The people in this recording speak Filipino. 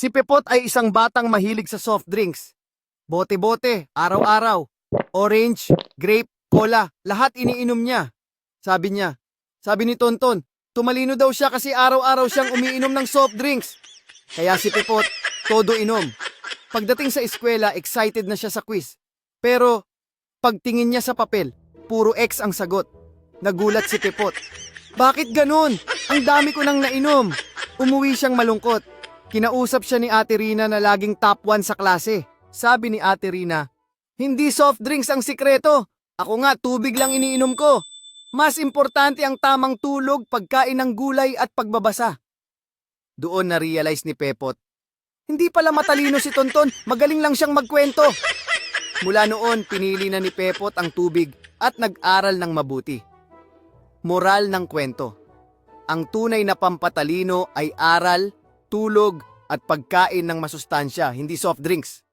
Si Pepot ay isang batang mahilig sa soft drinks. Bote-bote, araw-araw. Orange, grape, cola, lahat iniinom niya. Sabi niya, sabi ni Tonton, tumalino daw siya kasi araw-araw siyang umiinom ng soft drinks. Kaya si Pepot, todo inom. Pagdating sa eskwela, excited na siya sa quiz. Pero, pagtingin niya sa papel, puro X ang sagot. Nagulat si Pepot. Bakit ganun? Ang dami ko nang nainom. Umuwi siyang malungkot. Kinausap siya ni Ate Rina na laging top 1 sa klase. Sabi ni Ate Rina, Hindi soft drinks ang sikreto. Ako nga, tubig lang iniinom ko. Mas importante ang tamang tulog, pagkain ng gulay at pagbabasa. Doon na-realize ni Pepot, hindi pala matalino si Tonton, magaling lang siyang magkwento. Mula noon, pinili na ni Pepot ang tubig at nag-aral ng mabuti. Moral ng kwento. Ang tunay na pampatalino ay aral, tulog, at pagkain ng masustansya, hindi soft drinks.